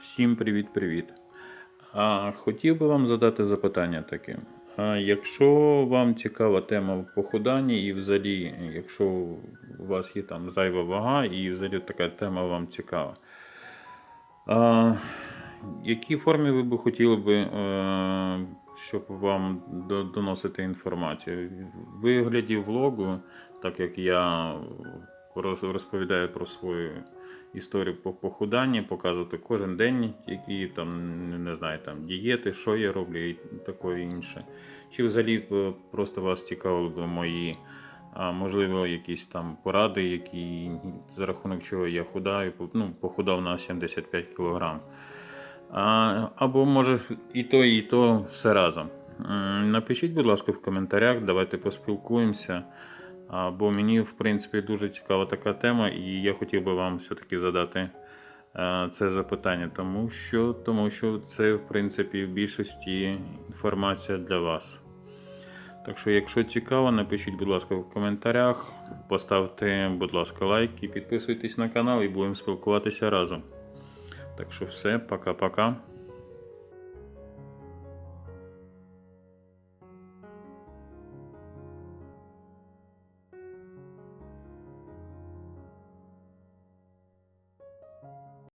Всім привіт-привіт. Хотів би вам задати запитання таке. Якщо вам цікава тема похудання і взагалі, якщо у вас є там зайва вага і взагалі така тема вам цікава. А, які формі ви би хотіли би, е, щоб вам доносити інформацію? В вигляді влогу, так як я роз- розповідаю про свою історію по похуданні, показувати кожен день, які там, не знаю, там дієти, що я роблю і таке інше. Чи взагалі е, просто вас цікавили мої, можливо, якісь там поради, які за рахунок чого я худаю, ну, похудав на 75 кг. Або може і то, і то все разом. Напишіть, будь ласка, в коментарях, давайте поспілкуємося. Бо мені, в принципі, дуже цікава така тема, і я хотів би вам все-таки задати е, це запитання, тому що, тому що це, в принципі, в більшості інформація для вас. Так що, якщо цікаво, напишіть, будь ласка, в коментарях, поставте, будь ласка, лайк і підписуйтесь на канал, і будемо спілкуватися разом. Так що все, пока-пока.